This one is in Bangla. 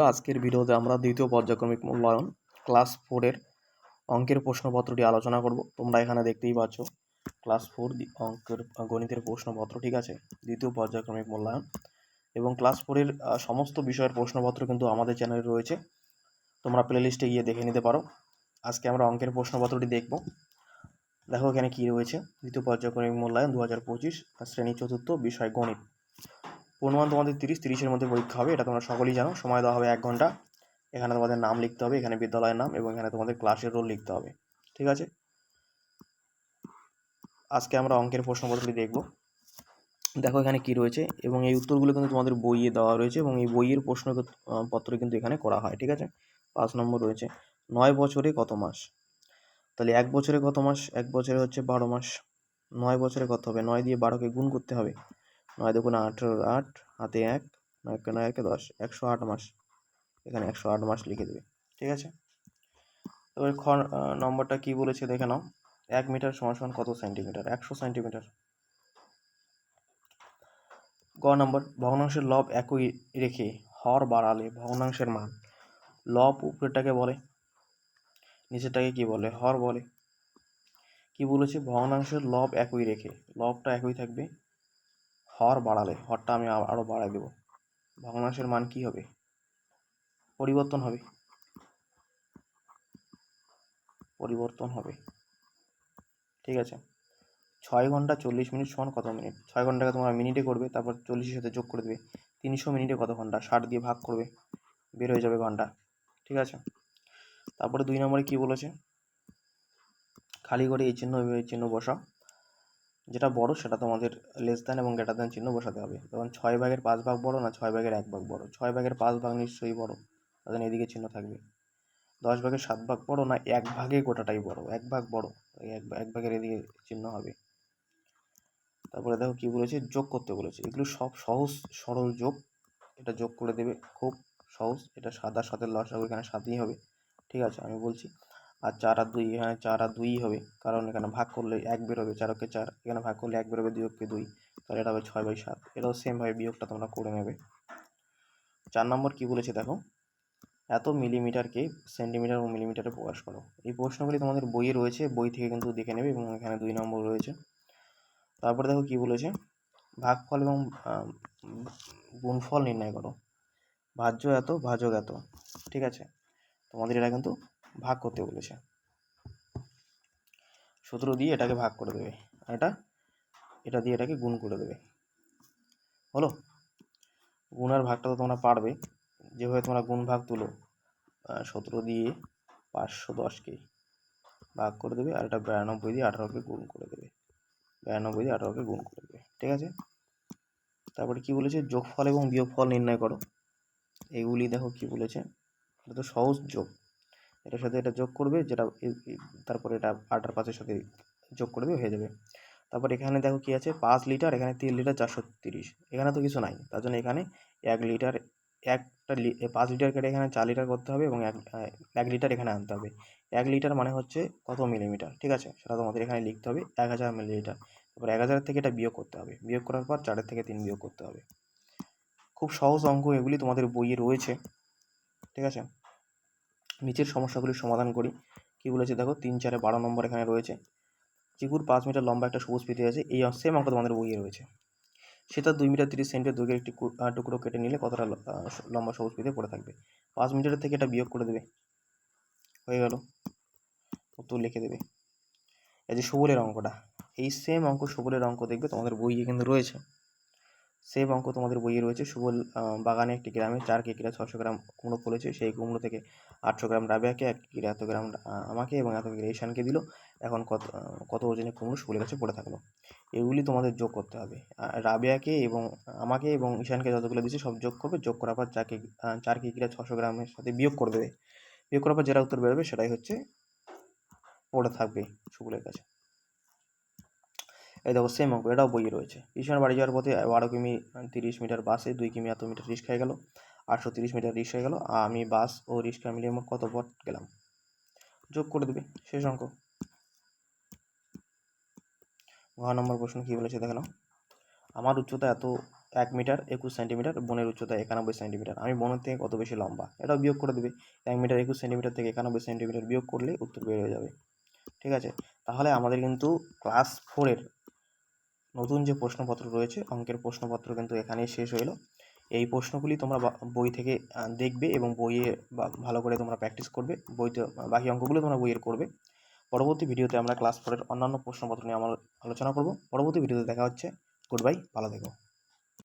বন্ধুরা আজকের ভিডিওতে আমরা দ্বিতীয় পর্যায়ক্রমিক মূল্যায়ন ক্লাস ফোরের অঙ্কের প্রশ্নপত্রটি আলোচনা করব। তোমরা এখানে দেখতেই পাচ্ছ, ক্লাস ফোর অঙ্কের গণিতের প্রশ্নপত্র, ঠিক আছে? দ্বিতীয় পর্যায়ক্রমিক মূল্যায়ন। এবং ক্লাস ফোরের সমস্ত বিষয়ের প্রশ্নপত্র কিন্তু আমাদের চ্যানেলে রয়েছে। তোমরা প্লে লিস্টে গিয়ে দেখে নিতে পারো। আজকে আমরা অঙ্কের প্রশ্নপত্রটি দেখব। দেখো এখানে কী রয়েছে। দ্বিতীয় পর্যায়ক্রমিক মূল্যায়ন দু হাজার পঁচিশ শ্রেণি চতুর্থ বিষয় গণিত। পূর্ণমান তোমাদের তিরিশ, তিরিশের মধ্যে পরীক্ষা হবে, এটা তোমরা সকলেই জানো। সময় দেওয়া হবে এক ঘণ্টা। এখানে তোমাদের নাম লিখতে হবে, এখানে বিদ্যালয়ের নাম এবং এখানে তোমাদের ক্লাসের রোল লিখতে হবে। ঠিক আছে? আজকে আমরা অঙ্কের প্রশ্নপত্রটি দেখব। দেখো এখানে কি রয়েছে এবং এই উত্তরগুলো কিন্তু তোমাদের বইয়ে দেওয়া রয়েছে এবং এই বইয়ের প্রশ্ন পত্র কিন্তু এখানে করা হয়। ঠিক আছে? পাঁচ নম্বর রয়েছে, নয় বছরে কত মাস? তাহলে এক বছরে কত মাস? এক বছরে হচ্ছে বারো মাস। নয় বছরে কত হবে? নয় দিয়ে বারোকে গুণ করতে হবে। নয় দুগুণে আঠেরো আট, হাতে এক, নয় নয় একে দশ, একশো আট মাস। এখানে একশো আট মাস লিখে দেবে, ঠিক আছে? এবার খ নম্বরটা কি বলেছে দেখে নাও। এক মিটার সমান সমান কত সেন্টিমিটার? একশো সেন্টিমিটার। গ নম্বর, ভগ্নাংশের লব একই রেখে হর বাড়ালে ভগ্নাংশের মান। লব উপরেরটাকে বলে, নিচেরটাকে কি বলে? হর বলে। কি বলেছে? ভগ্নাংশের লব একই রেখে, লবটা একই থাকবে। হর বাড়ালে, হরটা আমি আ- আরও বাড়াই দেবো। ভগ্নাংশের মান কি হবে? পরিবর্তন হবে। পরিবর্তন হবে। ঠিক আছে? ছয় ঘণ্টা চল্লিশ মিনিট সমান কত মিনিট? ছয় ঘন্টাকে তোমরা মিনিটে করবে, তারপর চল্লিশের সাথে যোগ করে দেবে। তিনশো মিনিটে কত ঘণ্টা? ষাট দিয়ে ভাগ করবে। বের হয়ে যাবে ঘণ্টা। ঠিক আছে? তারপরে দুই নম্বরে কি বলেছে? খালি করে এই চিহ্ন এই চিহ্ন বসা যেটা বড় সেটা তোমাদের লেস দ্যান এবং গ্রেটার দ্যান চিহ্ন বসাতে হবে। তখন ছয় ভাগের পাঁচ ভাগ বড় না, ছয় ভাগের এক ভাগ বড়। ছয় ভাগের পাঁচ ভাগ নিশ্চয়ই বড়। তাদের এদিকে চিহ্ন থাকবে। দশ ভাগের সাত ভাগ বড় না, এক ভাগে গোটাটাই বড়। এক ভাগ বড়। এক এক ভাগের এদিকে চিহ্ন হবে। তারপরে দেখো কি বলেছে? যোগ করতে বলেছে। এগুলো সব সহজ, সরল যোগ। এটা যোগ করে দেবে। খুব সহজ। এটা সাদা সাথে লসাগু এখানে সাতই হবে। ঠিক আছে, আমি বলছি। আর চার আর দুই এখানে চার আর দুইই হবে। কারণ এখানে ভাগ করলে এক বেরোবে চারকে চার। এখানে ভাগ করলে এক বেরোবে, দুই অক্ষে দুই। তাহলে এটা হবে ছয় বাই সাত। এটাও সেমভাবে বিয়োগটা তোমরা করে নেবে। চার নম্বর কি বলেছে দেখো? এত মিলিমিটারকে, সেন্টিমিটার ও মিলিমিটারে প্রকাশ করো। এই প্রশ্নগুলি তোমাদের বইয়ে রয়েছে, বই থেকে কিন্তু দেখে নেবে এবং এখানে দুই নম্বর রয়েছে। তারপরে দেখো কি বলেছে? ভাগফল এবং গুণফল নির্ণয় করো। ভাজ্য এত, ভাজক এত। ঠিক আছে? তোমাদের এটা কিন্তু ভাগ করতে বলেছে। সতেরো দিয়ে এটাকে ভাগ করে দেবে। আর এটা এটা দিয়ে এটাকে গুণ করে দেবে। হলো? গুণ আর ভাগটা তো তোমরা পারবে। যেভাবে তোমরা গুণ ভাগ তুলো সতেরো দিয়ে পাঁচশো দশকে ভাগ করে দেবে আর এটা বিরানব্বই দিয়ে আঠারোকে গুণ করে দেবে। বিরানব্বই দিয়ে আঠারোকে গুণ করে দেবে। ঠিক আছে? তারপরে কি বলেছে? যোগফল এবং বিয়োগফল নির্ণয় করো। এগুলি দেখো কি বলেছে? এটা তো সহজ যোগ। এটার সাথে এটা যোগ করবে, যেটা তারপরে এটা আটার পাঁচের সাথে যোগ করে দেবে, হয়ে যাবে। তারপর এখানে দেখো কি আছে? পাঁচ লিটার, এখানে তিন লিটার চারশো তিরিশ। এখানে তো কিছু নাই, তার জন্য এখানে এক লিটার, একটা পাঁচ লিটার কেটে এখানে চার লিটার করতে হবে এবং এক এক লিটার এখানে আনতে হবে। এক লিটার মানে হচ্ছে কত মিলিমিটার? ঠিক আছে? সেটা তোমাদের এখানে লিখতে হবে, এক হাজার মিলিলিটার। তারপর এক হাজার থেকে এটা বিয়োগ করতে হবে। বিয়োগ করার পর চারের থেকে তিন বিয়োগ করতে হবে। খুব সহজ অঙ্ক এগুলি তোমাদের বইয়ে রয়েছে। ঠিক আছে? নিচের সমস্যাগুলির সমাধান করি। কি বলেছে দেখো? তিন, চারে বারো নম্বর এখানে রয়েছে। চিকুর পাঁচ মিটার লম্বা একটা সবুজ ফিতে আছে। এই সেম অঙ্ক তোমাদের বইয়ে রয়েছে। সেটা দুই মিটার তিরিশ সেন্টিমিটার দৈর্ঘ্যের একটি টুকরো কেটে নিলে কতটা লম্বা সবুজ ফিতে পড়ে থাকবে। পাঁচ মিটারের থেকে এটা বিয়োগ করে দেবে। হয়ে গেল। উত্তর লিখে দেবে। এই যে সবলের অঙ্কটা। এই সেম অঙ্ক সবলের অঙ্ক দেখবে তোমাদের বইয়ে কিন্তু রয়েছে। সেম অঙ্ক তোমাদের বইয়ে রয়েছে। সুবল বাগানে একটি গ্রামে চার কেকিরা ছশো গ্রাম কুমড়ো ফলেছে। সেই কুমড়ো থেকে আটশো গ্রাম রাবেয়াকে এক কিলো এত গ্রাম আমাকে এবং এত কিলো ঈশানকে দিল। এখন কত কত ওজনের কুমড়ো সুবলের কাছে পড়ে থাকল। এগুলি তোমাদের যোগ করতে হবে। রাবেয়াকে এবং আমাকে এবং ঈশানকে যতগুলো দিচ্ছে সব যোগ করবে। যোগ করার পর চার আহ, চার কেকিরা ছশো গ্রামের সাথে বিয়োগ করে দেবে। বিয়োগ করার পর যেটা উত্তর বেরোবে সেটাই হচ্ছে পড়ে থাকবে সুবলের কাছে এই দেখো সেম অঙ্ক, এটাও বইয়ে রয়েছে। ঈশান বাড়ি যাওয়ার পথে বারো কিমি, তিরিশ মিটার বাসে দুই কিমি এত মিটার রিক্সায় গেল, আটশো তিরিশ মিটার রিক্সায় গেল আর আমি, বাস ও রিক্সা মিলিয়ে মোট কত পথ গেলাম? যোগ করে দেবে, শেষ অঙ্ক। ঘ নম্বর প্রশ্ন কী বলেছে দেখে নাও। আমার উচ্চতা এত, এক মিটার, একুশ সেন্টিমিটার, বনের উচ্চতা একানব্বই সেন্টিমিটার। আমি বনের থেকে কত বেশি লম্বা? এটাও বিয়োগ করে দেবে, এক মিটার, একুশ সেন্টিমিটার থেকে একানব্বই সেন্টিমিটার বিয়োগ করলে উত্তর বের হয়ে যাবে। ঠিক আছে? তাহলে আমাদের কিন্তু ক্লাস ফোরের নতুন যে প্রশ্নপত্র রয়েছে, অঙ্কের প্রশ্নপত্র কিন্তু এখানেই শেষ হলো এই প্রশ্নগুলি তোমরা বই থেকে দেখবে এবং বইয়ে ভালো করে তোমরা প্র্যাকটিস করবে। বইতে বাকি অঙ্কগুলো তোমরা বইয়ের করবে। পরবর্তী ভিডিওতে আমরা ক্লাস ফোরের অন্যান্য প্রশ্নপত্র নিয়ে আমরা আলোচনা করব। পরবর্তী ভিডিওতে দেখা হচ্ছে। গুড বাই ভালো থেকো।